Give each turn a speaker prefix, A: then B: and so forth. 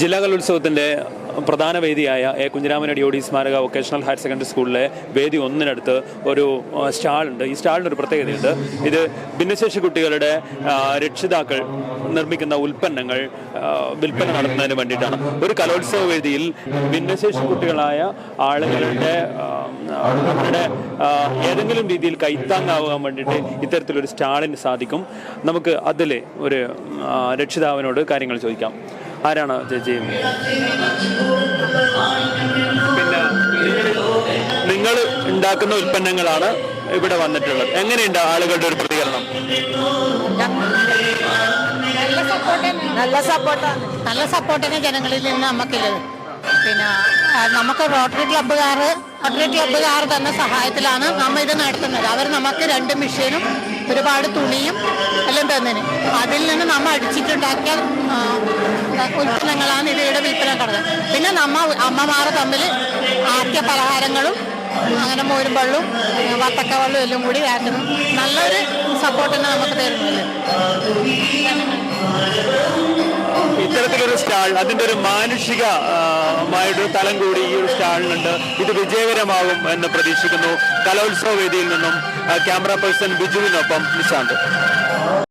A: ജില്ലാ കലോത്സവത്തിന്റെ പ്രധാന വേദിയായ എ. കുഞ്ഞിരാമനടി അടിയോടി സ്മാരക വൊക്കേഷണൽ ഹയർ സെക്കൻഡറി സ്കൂളിലെ വേദി ഒന്നിനടുത്ത് ഒരു സ്റ്റാളുണ്ട്. ഈ സ്റ്റാളിന് ഒരു പ്രത്യേകതയുണ്ട്. ഇത് ഭിന്നശേഷി കുട്ടികളുടെ രക്ഷിതാക്കൾ നിർമ്മിക്കുന്ന ഉൽപ്പന്നങ്ങൾ വിൽപ്പന നടത്തുന്നതിന് വേണ്ടിയിട്ടാണ്. ഒരു കലോത്സവ വേദിയിൽ ഭിന്നശേഷി കുട്ടികളായ ആളുകളുടെ അവരുടെ ഏതെങ്കിലും രീതിയിൽ കൈത്താങ്ങാവാൻ വേണ്ടിയിട്ട് ഇത്തരത്തിലൊരു സ്റ്റാളിന് സാധിക്കും. നമുക്ക് അതിലെ ഒരു രക്ഷിതാവിനോട് കാര്യങ്ങൾ ചോദിക്കാം. ആരാണ് ചേച്ചി? പിന്നെ നിങ്ങൾ ഉണ്ടാക്കുന്ന ഉൽപ്പന്നങ്ങളാണ് ഇവിടെ വന്നിട്ടുള്ളത്. എങ്ങനെയുണ്ട് ആളുകളുടെ ഒരു പ്രതികരണം?
B: നല്ല സപ്പോർട്ട് നല്ല സപ്പോർട്ടാണ് നല്ല സപ്പോർട്ടിന് ജനങ്ങളിൽ നിന്ന് നമുക്കുള്ളത് പിന്നെ നമുക്ക് റോട്ടറി ക്ലബ്ബുകാർ റോട്ടറി ക്ലബ്ബുകാർ തന്ന സഹായത്തിലാണ് നമ്മൾ ഇത് നടത്തുന്നത്. അവർ നമുക്ക് രണ്ട് മെഷീനും ഒരുപാട് തുണിയും എല്ലാം തന്നെ അതിൽ നിന്ന് നമ്മൾ അടിച്ചിട്ടുണ്ടാക്കിയ ഉൽപ്പന്നങ്ങളാണ് ഇവയുടെ വിൽപ്പന കടന്നത് പിന്നെ നമ്മ അമ്മമാർ തമ്മിൽ ആക്കിയ പലഹാരങ്ങളും അങ്ങനെ മോരും വെള്ളവും വത്തക്ക വെള്ളവും എല്ലാം കൂടി ആക്കുന്നു നല്ലൊരു സപ്പോർട്ടിന് നമുക്ക് തരുന്നില്ല
A: ഇത്തരത്തിലൊരു സ്റ്റാൾ അതിന്റെ ഒരു മാനുഷികമായിട്ടൊരു തലം കൂടി ഈ ഒരു സ്റ്റാളിനുണ്ട് ഇത് വിജയകരമാകും എന്ന് പ്രതീക്ഷിക്കുന്നു. കലോത്സവ വേദിയിൽ നിന്നും ക്യാമറ പേഴ്സൺ ബിജുവിനൊപ്പം നിശാന്ത്.